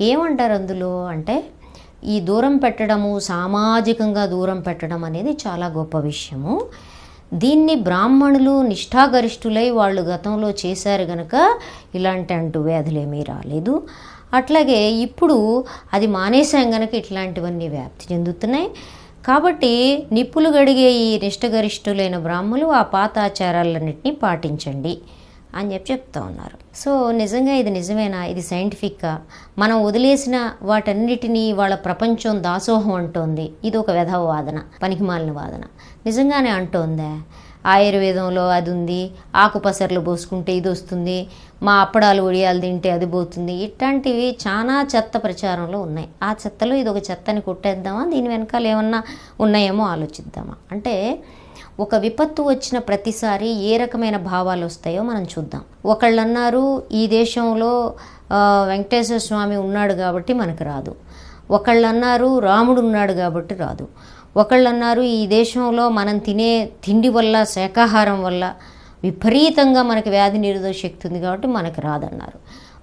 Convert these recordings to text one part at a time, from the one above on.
ఏమంటారు అందులో? అంటే ఈ దూరం పెట్టడము సామాజికంగా దూరం పెట్టడం అనేది చాలా గొప్ప విషయము. దీన్ని బ్రాహ్మణులు నిష్ఠాగరిష్ఠులై వాళ్ళు గతంలో చేశారు గనక ఇలాంటి అంటూ వ్యాధులేమీ రాలేదు. అట్లాగే ఇప్పుడు అది మానేసాం గనక ఇట్లాంటివన్నీ వ్యాప్తి చెందుతున్నాయి. కాబట్టి నిప్పులు గడిగే ఈ నిష్టగరిష్ఠులైన బ్రాహ్మలు ఆ పాత ఆచారాలన్నింటినీ పాటించండి. అని చెప్పి చెప్తా ఉన్నారు. సో నిజంగా ఇది నిజమేనా? ఇది సైంటిఫిక్గా మనం వదిలేసిన వాటన్నిటినీ వాళ్ళ ప్రపంచం దాసోహం అంటోంది. ఇది ఒక వెధవ వాదన పనికిమాలిన వాదన. నిజంగానే అంటోందా? ఆయుర్వేదంలో అది ఉంది ఆకుపసర్లు పోసుకుంటే ఇది వస్తుంది మా అప్పడాలు ఒడియాలు తింటే అది పోతుంది. ఇట్లాంటివి చాలా చెత్త ప్రచారంలో ఉన్నాయి. ఆ చెత్తలో ఇది ఒక చెత్తని కొట్టేద్దామా? దీని వెనకాల ఏమన్నా ఉన్నాయేమో ఆలోచిద్దామా? అంటే ఒక విపత్తు వచ్చిన ప్రతిసారి ఏ రకమైన భావాలు వస్తాయో మనం చూద్దాం. ఒకళ్ళు అన్నారు ఈ దేశంలో వెంకటేశ్వర స్వామి ఉన్నాడు కాబట్టి మనకు రాదు. ఒకళ్ళు అన్నారు రాముడు ఉన్నాడు కాబట్టి రాదు. ఒకళ్ళు అన్నారు ఈ దేశంలో మనం తినే తిండి వల్ల శాకాహారం వల్ల విపరీతంగా మనకి వ్యాధి నిరోధక శక్తి ఉంది కాబట్టి మనకు రాదన్నారు.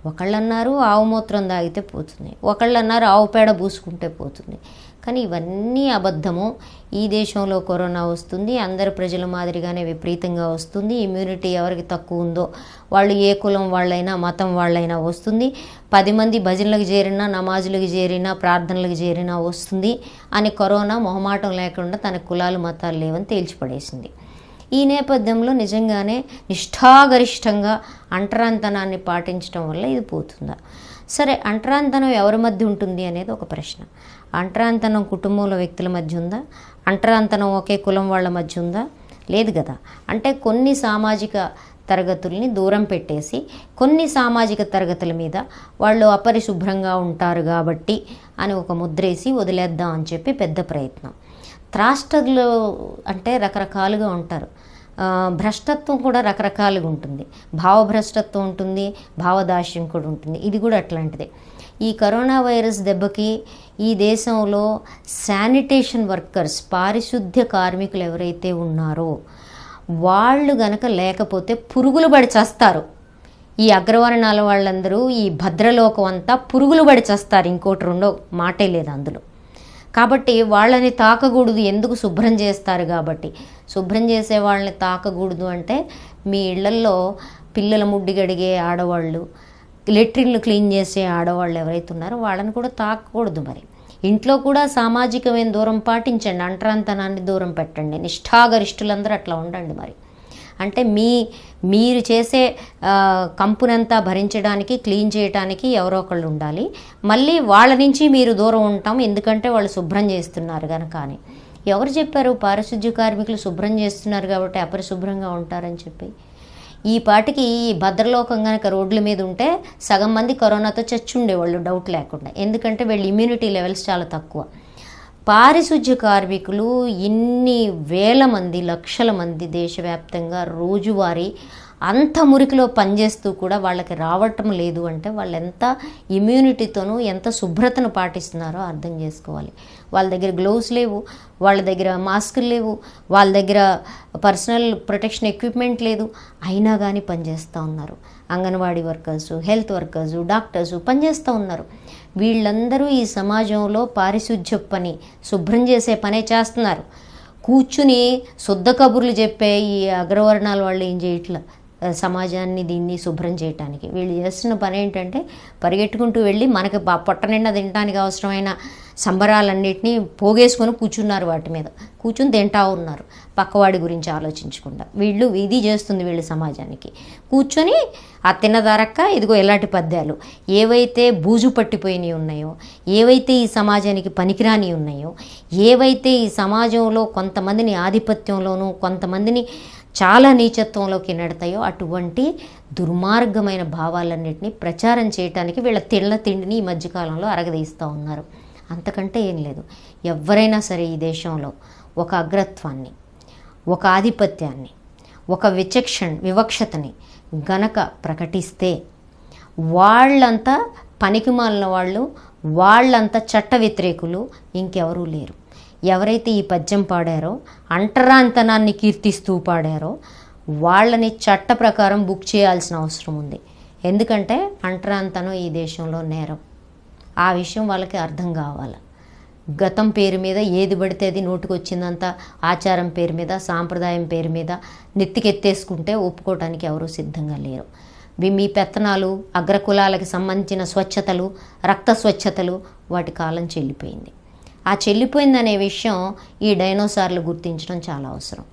ఒకళ్ళు అన్నారు ఆవు మూత్రం తాగితే పోతుంది ఒకళ్ళు అన్నారు ఆవు పేడ పూసుకుంటే పోతుంది. కానీ ఇవన్నీ అబద్ధము. ఈ దేశంలో కరోనా వస్తుంది అందరు ప్రజల మాదిరిగానే విపరీతంగా వస్తుంది. ఇమ్యూనిటీ ఎవరికి తక్కువ ఉందో వాళ్ళు ఏ కులం వాళ్ళైనా మతం వాళ్ళైనా వస్తుంది. పది మంది భజనలకు చేరినా నమాజులకు చేరినా ప్రార్థనలకు చేరినా వస్తుంది. అని కరోనా మొహమాటం లేకుండా తన కులాలు మతాలు లేవని తేల్చిపడేసింది. ఈ నేపథ్యంలో నిజంగానే నిష్ఠాగరిష్టంగా అంటరాంతనాన్ని పాటించడం వల్ల ఇది పోతుందా? సరే అంటరాంతనం ఎవరి మధ్య ఉంటుంది అనేది ఒక ప్రశ్న. అంటరాంతనం కుటుంబంలో వ్యక్తుల మధ్య ఉందా? అంటరాంతనం ఒకే కులం వాళ్ళ మధ్య ఉందా? లేదు కదా. అంటే కొన్ని సామాజిక తరగతుల్ని దూరం పెట్టేసి కొన్ని సామాజిక తరగతుల మీద వాళ్ళు అపరిశుభ్రంగా ఉంటారు కాబట్టి అని ఒక ముద్రేసి వదిలేద్దాం అని చెప్పి పెద్ద ప్రయత్నం. త్రాష్టర్లు అంటే రకరకాలుగా ఉంటారు. భ్రష్టత్వం కూడా రకరకాలుగా ఉంటుంది. భావభ్రష్టత్వం ఉంటుంది భావదాస్యం కూడా ఉంటుంది. ఇది కూడా అట్లాంటిదే. ఈ కరోనా వైరస్ దెబ్బకి ఈ దేశంలో శానిటేషన్ వర్కర్స్ పారిశుద్ధ్య కార్మికులు ఎవరైతే ఉన్నారో వాళ్ళు గనక లేకపోతే పురుగులు పడి చస్తారు. ఈ అగ్రవర్ణాల వాళ్ళందరూ ఈ భద్రలోకం అంతా పురుగులు పడి చస్తారు. ఇంకోటి రెండో మాటే లేదు అందులో. కాబట్టి వాళ్ళని తాకకూడదు ఎందుకు శుభ్రం చేస్తారు కాబట్టి. శుభ్రం చేసే వాళ్ళని తాకకూడదు అంటే మీ ఇళ్ళల్లో పిల్లల ముడ్డి గడిగే ఆడవాళ్ళు లెట్రిన్లు క్లీన్ చేసే ఆడవాళ్ళు ఎవరైతే ఉన్నారో వాళ్ళని కూడా తాకకూడదు మరి. ఇంట్లో కూడా సామాజికమైన దూరం పాటించండి అంటరాంతనాన్ని దూరం పెట్టండి నిష్ఠాగరిష్ఠులందరూ అట్లా ఉండండి మరి. అంటే మీ మీరు చేసే కంపునంతా భరించడానికి క్లీన్ చేయడానికి ఎవరో ఒకళ్ళు ఉండాలి. మళ్ళీ వాళ్ళ నుంచి మీరు దూరం ఉంటాం ఎందుకంటే వాళ్ళు శుభ్రం చేస్తున్నారు కనుక అని. ఎవరు చెప్పారు? పారిశుద్ధ్య కార్మికులు శుభ్రం చేస్తున్నారు కాబట్టి అపరిశుభ్రంగా ఉంటారని చెప్పి. ఈ పాటికి ఈ భద్రలోకం కనుక రోడ్ల మీద ఉంటే సగం మంది కరోనాతో చచ్చుండేవాళ్ళు డౌట్ లేకుండా. ఎందుకంటే వీళ్ళు ఇమ్యూనిటీ లెవెల్స్ చాలా తక్కువ. పారిశుధ్య కార్మికులు ఇన్ని వేల మంది లక్షల మంది దేశవ్యాప్తంగా రోజువారీ అంత మురికిలో పనిచేస్తూ కూడా వాళ్ళకి రావటం లేదు అంటే వాళ్ళు ఎంత ఇమ్యూనిటీతోనూ ఎంత శుభ్రతను పాటిస్తున్నారో అర్థం చేసుకోవాలి. వాళ్ళ దగ్గర గ్లోవ్స్ లేవు వాళ్ళ దగ్గర మాస్కులు లేవు వాళ్ళ దగ్గర పర్సనల్ ప్రొటెక్షన్ ఎక్విప్మెంట్ లేదు అయినా కానీ పనిచేస్తూ ఉన్నారు. Anganwadi workers health workers doctors పనిచేస్తూ ఉన్నారు. వీళ్ళందరూ ఈ సమాజంలో పారిశుధ్య పని శుభ్రం చేసే పనే చేస్తున్నారు. కూర్చుని శుద్ధ కబుర్లు చెప్పే ఈ అగ్రవర్ణాల వాళ్ళు ఏం చేయట్లేదు సమాజాన్ని దీన్ని శుభ్రం చేయటానికి. వీళ్ళు చేస్తున్న పని ఏంటంటే పరిగెట్టుకుంటూ వెళ్ళి మనకి పొట్ట నిండా తినడానికి అవసరమైన సంబరాలన్నింటినీ పోగేసుకొని కూర్చున్నారు వాటి మీద. కూర్చుని తింటా ఉన్నారు. పక్కవాడి గురించి ఆలోచించకుండా. వీళ్ళు ఇది చేస్తుంది వీళ్ళు సమాజానికి. కూర్చొని ఆ తిన్నదారక్క ఇదిగో ఎలాంటి పద్యాలు. ఏవైతే బూజు పట్టిపోయినవి ఉన్నాయో ఏవైతే ఈ సమాజానికి పనికిరాని ఉన్నాయో ఏవైతే ఈ సమాజంలో కొంతమందిని ఆధిపత్యంలోనూ కొంతమందిని చాలా నీచత్వంలోకి నెడతాయో అటువంటి దుర్మార్గమైన భావాలన్నింటినీ ప్రచారం చేయటానికి వీళ్ళ తిళ్ళ తిండిని ఈ మధ్యకాలంలో అరగదీస్తూ ఉన్నారు. అంతకంటే ఏం లేదు. ఎవరైనా సరే ఈ దేశంలో ఒక అగ్రత్వాన్ని ఒక ఆధిపత్యాన్ని ఒక విచక్షణ వివక్షతని గనక ప్రకటిస్తే వాళ్ళంతా పనికిమాలిన వాళ్ళు వాళ్ళంతా చట్ట వ్యతిరేకులు ఇంకెవరూ లేరు. ఎవరైతే ఈ పద్యం పాడారో అంటరాంతనాన్ని కీర్తిస్తూ పాడారో వాళ్ళని చట్ట ప్రకారం బుక్ చేయాల్సిన అవసరం ఉంది. ఎందుకంటే అంటరాంతనం ఈ దేశంలో నేరం. ఆ విషయం వాళ్ళకి అర్థం కావాలి. గతం పేరు మీద ఏది పడితే అది నోటికి వచ్చిందంత ఆచారం పేరు మీద సాంప్రదాయం పేరు మీద నెత్తికెత్తేసుకుంటే ఒప్పుకోవటానికి ఎవరూ సిద్ధంగా లేరు. మీ పెత్తనాలు అగ్రకులాలకు సంబంధించిన స్వచ్ఛతలు రక్త స్వచ్ఛతలు వాటి కాలం చెల్లిపోయింది. ఆ చెల్లిపోయిందనే విషయం ఈ డైనోసార్లు గుర్తించడం చాలా అవసరం.